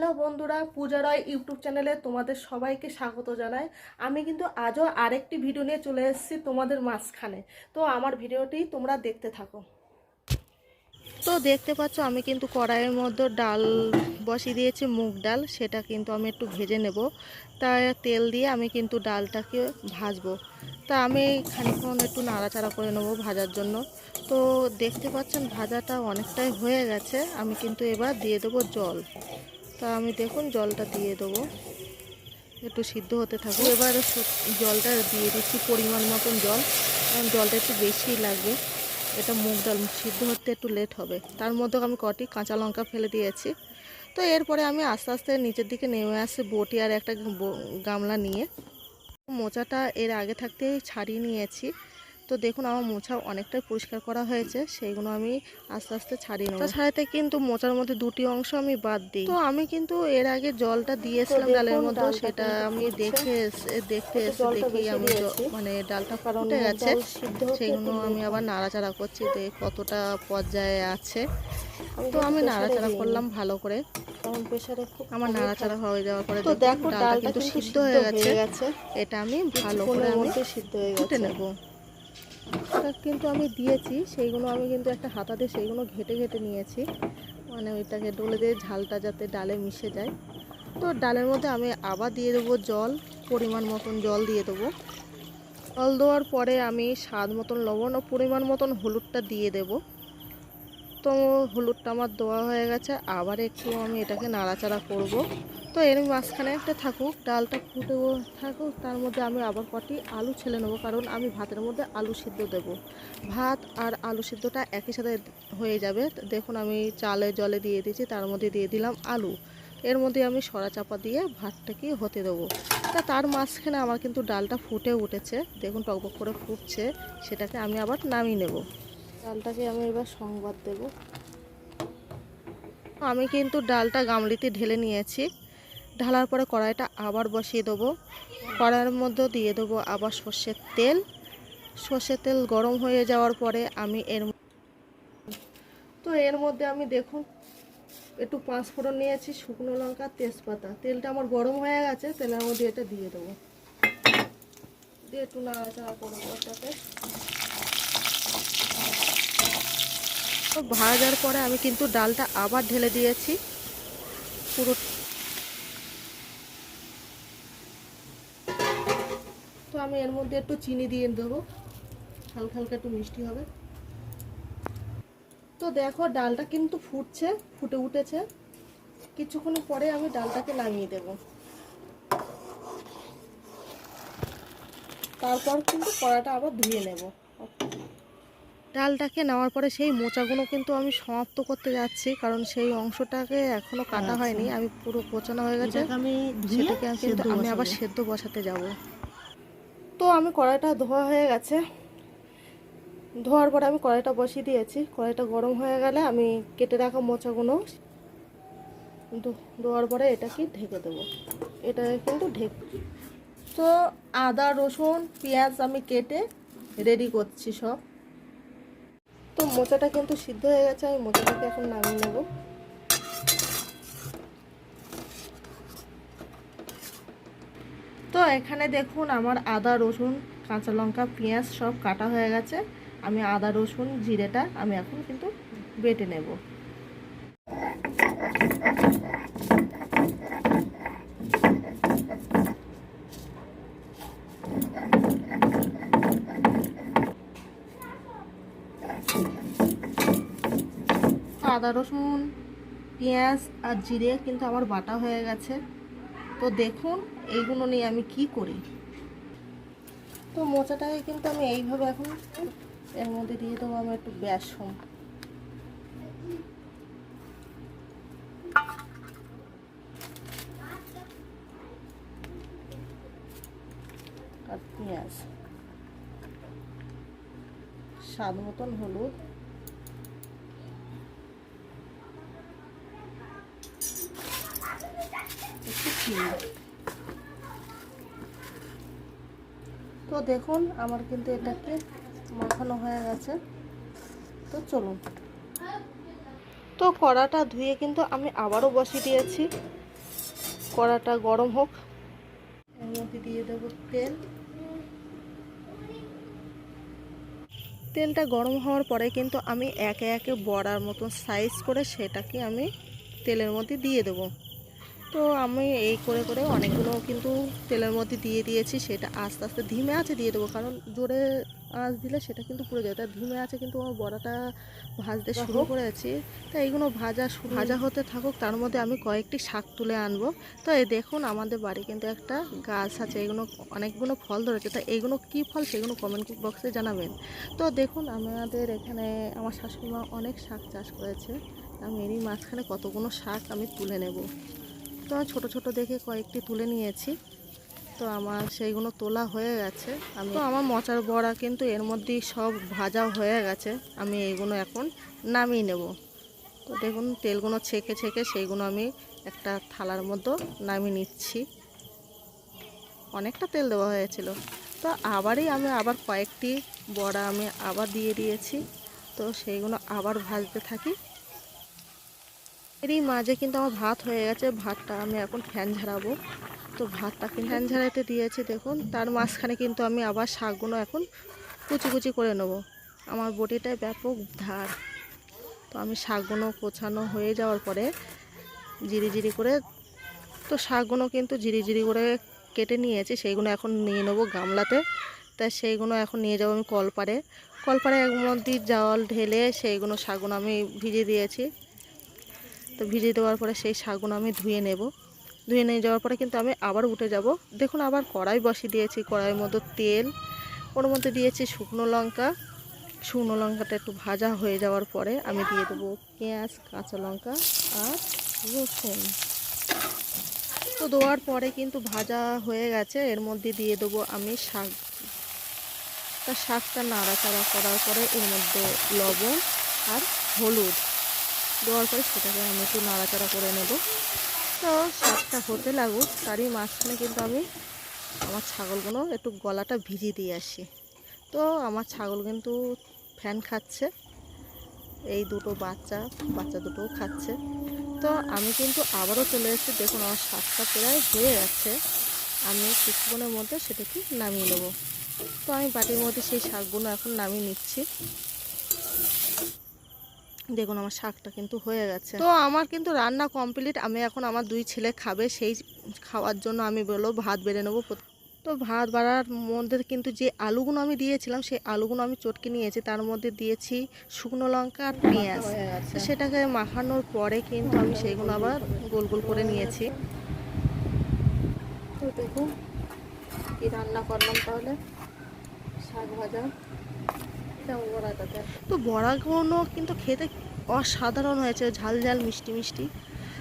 Hello বন্ধুরা, পূজা রয় YouTube চ্যানেলে তোমাদের সবাইকে স্বাগত জানাই। আমি কিন্তু আজও আরেকটি ভিডিও নিয়ে চলে এসেছি তোমাদের মাঝখানে। তো আমার ভিডিওটি তোমরা দেখতে থাকো। তো দেখতে পাচ্ছ, আমি কিন্তু কড়াইয়ের মধ্যে ডাল বসিয়ে দিয়েছি, মুগ ডাল, সেটা কিন্তু আমি একটু ভেজে নেব। তা তেল দিয়ে আমি কিন্তু ডালটাকে ভাজবো। তা আমি খানিকক্ষণ একটু নাড়াচাড়া করে নেব ভাজার জন্য। তো দেখতে পাচ্ছেন, ভাজাটা অনেকটাই হয়ে গেছে। আমি কিন্তু এবার দিয়ে দেবো জল। তা আমি দেখুন জলটা দিয়ে দেবো। একটু সিদ্ধ হতে থাকুক। এবার জলটা দিয়ে দিচ্ছি পরিমাণ মতন জল। কারণ জলটা একটু বেশিই লাগবে। এটা মুগ ডাল, সিদ্ধ হতে একটু লেট হবে। তার মধ্যে আমি কটি কাঁচা লঙ্কা ফেলে দিয়েছি। তো এরপরে আমি আস্তে আস্তে নিচের দিকে নেমে আসি বটি আর একটা গামলা নিয়ে। মোচাটা এর আগে থাকতেই ছাড়িয়ে নিয়েছি। তো দেখুন আমার মোছা অনেকটাই পরিষ্কার করা হয়েছে। সেইগুলো আমি আস্তে আস্তে ছাড়িয়ে নেব। ছাড়াতে কিন্তু মোচার মধ্যে দুটি অংশ আমি বাদ দিই। তো আমি কিন্তু এর আগে জলটা দিয়েছিলাম ডালের মধ্যে সেটা আমি দেখে দেখতে এসে দেখি আমি মানে ডালটা ফুটে গেছে। সেগুলো আমি আবার নাড়াচাড়া করছি যে কতটা পর্যায়ে আছে। তো আমি নাড়াচাড়া করলাম ভালো করে। আমার নাড়াচাড়া হয়ে যাওয়ার পরে তো দেখো ডালটা কিন্তু সিদ্ধ হয়ে গেছে। এটা আমি ভালো করে আমি সিদ্ধ হয়ে ফুটে গেছে। নেব। কিন্তু আমি দিয়েছি, সেইগুলো আমি কিন্তু একটা হাতাতে সেইগুলো ঘেটে ঘেটে নিয়েছি। মানে ওইটাকে ডলে দিয়ে ঝালটা যাতে ডালে মিশে যায়। তো ডালের মধ্যে আমি আবার দিয়ে দেবো জল, পরিমাণ মতন জল দিয়ে দেবো। জল দেওয়ার পরে আমি স্বাদ মতন লবণ ও পরিমাণ মতন হলুদটা দিয়ে দেব। তো হলুদটা আমার দেওয়া হয়ে গেছে। আবার একটু আমি এটাকে নাড়াচাড়া করব। তো এর মাঝখানে একটা থাকুক, ডালটা ফুটে থাকুক, তার মধ্যে আমি আবার কটি আলু ছেলে নেব, কারণ আমি ভাতের মধ্যে আলু সিদ্ধ দেব। ভাত আর আলু সিদ্ধটা একই সাথে হয়ে যাবে। দেখুন আমি চালে জলে দিয়ে দিয়েছি, তার মধ্যে দিয়ে দিলাম আলু। এর মধ্যে আমি সরা চাপা দিয়ে ভাতটাকে হতে দেবো। তা তার মাঝখানে আমার কিন্তু ডালটা ফুটে উঠেছে। দেখুন টকবক করে ফুটছে, সেটাকে আমি আবার নামিয়ে নেব। ডালটাকে আমি এবার সংবাদ দেব। আমি কিন্তু ডালটা গামলিতে ঢেলে নিয়েছি। ঢালার পরে কড়াইটা আবার বসিয়ে দেবো। কড়াইয়ের মধ্যে দিয়ে দেবো আবার সর্ষের তেল। সর্ষের তেল গরম হয়ে যাওয়ার পরে আমি এর তো এর মধ্যে আমি দেখুন, একটু পাঁচ ফোড়ন নিয়েছি, শুকনো লঙ্কা, তেজপাতা। তেলটা আমার গরম হয়ে গেছে তেলের মধ্যে এটা দিয়ে দেবো। দিয়ে একটু নাড়াচাড়া করব ওটাকে তো ভাজার পরে আমি কিন্তু ডালটা আবার ঢেলে দিয়েছি। পুরো তো আমি এর মধ্যে একটু চিনি দিয়ে দেবো। হালকা হালকা একটু মিষ্টি হবে। তো দেখো, ডালটা কিন্তু ফুটছে, ফুটে উঠেছে। কিছুক্ষণ পরে আমি ডালটাকে নামিয়ে দেব। তারপর কিন্তু কড়াটা আবার ধুয়ে নেব। ডালটাকে নেওয়ার পরে সেই মোচাগুলো কিন্তু আমি সমাপ্ত করতে যাচ্ছি কারণ সেই অংশটাকে এখনও কাটা হয়নি। আমি পুরো কোচানো হয়ে গেছে। আমি সেটাকে কিন্তু আমি আবার সেদ্ধ বসাতে যাব। তো আমি কড়াইটা ধোয়া হয়ে গেছে। ধোয়ার পরে আমি কড়াইটা বসিয়ে দিয়েছি। কড়াইটা গরম হয়ে গেলে আমি কেটে রাখা মোচাগুলো ধোয়ার পরে এটাকে ঢেকে দেবো। এটা কিন্তু ঢেক তো আদা রসুন পেঁয়াজ আমি কেটে রেডি করছি সব। তো মোচাটা কিন্তু সিদ্ধ হয়ে গেছে, আমি মোচাটাকে এখন নামিয়ে নেব। তো এখানে দেখুন আমার আদা, রসুন, কাঁচা লঙ্কা, পেঁয়াজ সব কাটা হয়ে গেছে। আমি আদা, রসুন, জিরেটা আমি এখন কিন্তু বেটে নেব। আদা, রসুন, পেঁয়াজ আর জিরে কিন্তু আমার বাটা হয়ে গেছে। তো দেখুন এইগুলো নিয়ে আমি কি করি। তো মোচাটাকে কিন্তু আমি এইভাবে এখন এর মধ্যে দিয়ে দেবো আমি একটু বেসন। আর পেঁয়াজ। স্বাদ মতন হলুদ। তো দেখুন, আমার কিন্তু এটাকে মাখানো হয়ে গেছে। তো চলুন। তো কড়াটা ধুয়ে কিন্তু আমি আবারও বসিয়ে দিয়েছি। কড়াটা গরম হোক। এর মধ্যে দিয়ে দেবো তেল। তেলটা গরম হওয়ার পরে কিন্তু আমি একে একে বড়ার মতন সাইজ করে সেটাকে আমি তেলের মধ্যে দিয়ে দেবো। তো আমি এই করে করে অনেকগুলো কিন্তু তেলের মধ্যে দিয়ে দিয়েছি সেটা আস্তে আস্তে ধিমে আছে দিয়ে দেবো। কারণ জোরে আঁচ দিলে সেটা কিন্তু পুড়ে যায়। তা ধিমে আছে কিন্তু আমার বড়াটা ভাজতে শুরু করেছি। তা এইগুলো ভাজা ভাজা হতে থাকুক তার মধ্যে আমি কয়েকটি শাক তুলে আনব। তো এই দেখুন আমাদের বাড়ি কিন্তু একটা গাছ আছে এগুলো অনেকগুলো ফল ধরেছে। তা এইগুলো কী ফল সেগুলো কমেন্ট বক্সে জানাবেন। তো দেখুন আমাদের এখানে আমার শাশুড়ি মা অনেক শাক চাষ করেছে। আমি এরই মাঝখানে কতগুলো শাক আমি তুলে নেব। তো ছোটো ছোটো দেখে কয়েকটি তুলে নিয়েছি। তো আমার সেইগুলো তোলা হয়ে গেছে। আমি তো আমার মচার বড়া কিন্তু এর মধ্যেই সব ভাজা হয়ে গেছে। আমি এইগুলো এখন নামিয়ে নেব। তো দেখুন, তেলগুলো ছেঁকে ছেঁকে সেইগুলো আমি একটা থালার মধ্যে নামিয়ে নিচ্ছি। অনেকটা তেল দেওয়া হয়েছিল। তো আবারই আমি আবার কয়েকটি বড়া আমি আবার দিয়ে দিয়েছি। তো সেইগুলো আবার ভাজতে থাকি। এরই মাঝে কিন্তু আমার ভাত হয়ে গেছে, ভাতটা আমি এখন ফ্যান ঝাড়াবো। তো ভাতটা কিন্তু ফ্যান ঝাড়াইতে দিয়েছি, দেখুন। তার মাঝখানে কিন্তু আমি আবার শাকগুলো এখন কুচি কুচি করে নেব। আমার বটিটায় ব্যাপক ধার। তো আমি শাকগুলো কোচানো হয়ে যাওয়ার পরে জিরি জিরি করে, তো শাকগুলো কিন্তু জিরি জিরি করে কেটে নিয়েছি, সেইগুলো এখন নিয়ে নেব গামলাতে। তাই সেইগুলো এখন নিয়ে যাব আমি কলপারে কলপারে এক মধ্যে জল ঢেলে সেইগুলো শাকগুলো আমি ভিজিয়ে দিয়েছি। তো ভিজিয়ে দেওয়ার পরে সেই শাকগুলো আমি ধুয়ে নেব। ধুয়ে নিয়ে যাওয়ার পরে কিন্তু আমি আবার উঠে যাব। দেখুন আবার কড়াই বসিয়ে দিয়েছি, কড়াইয়ের মধ্যে তেল, ওর মধ্যে দিয়েছি শুকনো লঙ্কা। শুকনো লঙ্কাটা একটু ভাজা হয়ে যাওয়ার পরে আমি দিয়ে দেবো পেঁয়াজ, কাঁচা লঙ্কা আর রসুন। তো দেওয়ার পরে কিন্তু ভাজা হয়ে গেছে, এর মধ্যে দিয়ে দেবো আমি শাক। তা শাকটা নাড়াচাড়া করার পরে এর মধ্যে লবণ আর হলুদ। দেওয়ার পরে সেটাকে আমি একটু নাড়াচাড়া করে নেব। তো শাকটা হতে লাগুক, তারই মাঝখানে কিন্তু আমি আমার ছাগলগুলো একটু গলাটা ভিজিয়ে দিয়ে আসি। তো আমার ছাগল কিন্তু ফ্যান খাচ্ছে, এই দুটো বাচ্চা বাচ্চা দুটোও খাচ্ছে। তো আমি কিন্তু আবারও চলে এসেছি, দেখুন আমার শাকটা প্রায় হয়ে যাচ্ছে আমি কিছুক্ষণের মধ্যে সেটাকে নামিয়ে নেব। তো আমি বাটির মধ্যে সেই শাকগুলো এখন নামিয়ে নিচ্ছি। দেখুন আমার শাকটা কিন্তু হয়ে গেছে। তো আমার কিন্তু রান্না কমপ্লিট আমি এখন আমার দুই ছেলে খাবে সেই খাওয়ার জন্য আমি বলল ভাত বেড়ে নেব। তো ভাত বাড়ার মধ্যে কিন্তু যে আলুগুলো আমি দিয়েছিলাম সেই আলুগুলো আমি চটকে নিয়েছি। তার মধ্যে দিয়েছি শুকনো লঙ্কা আর পেঁয়াজ। সেটাকে মাখানোর পরে কিন্তু আমি সেইগুলো আবার গোল গোল করে নিয়েছি। তো দেখুন কি রান্না করলাম তাহলে? শাক ভাজা। তো বড়াগুলো কিন্তু খেতে অসাধারণ হয়েছে, ঝাল ঝাল, মিষ্টি মিষ্টি।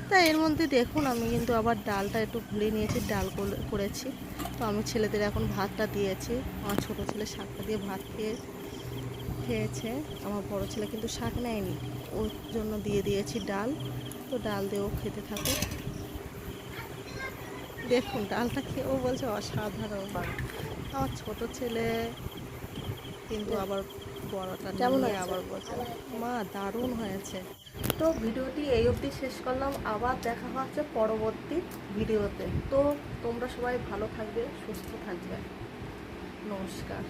তাই এর মধ্যে দেখুন, আমি কিন্তু আবার ডালটা একটু ভুলে নিয়েছি, ডাল করে- করেছি। তো আমি ছেলেদের এখন ভাতটা দিয়েছি, আমার ছোটো ছেলে শাকটা দিয়ে ভাত খেয়ে খেয়েছে। আমার বড় ছেলে কিন্তু শাক নেয়নি, ওর জন্য দিয়ে দিয়েছি ডাল। তো ডাল দিয়েও খেতে থাকে দেখুন, ডালটা খেয়েও বলছে অসাধারণ। আমার ছোট ছেলে কিন্তু আবার বড়টা কেমন হয় আবার বলছো মা দারুণ হয়েছে। তো ভিডিওটি এই অবধি শেষ করলাম। আবার দেখা হচ্ছে পরবর্তী ভিডিওতে। তো তোমরা সবাই ভালো থাকবে সুস্থ থাকবে। নমস্কার।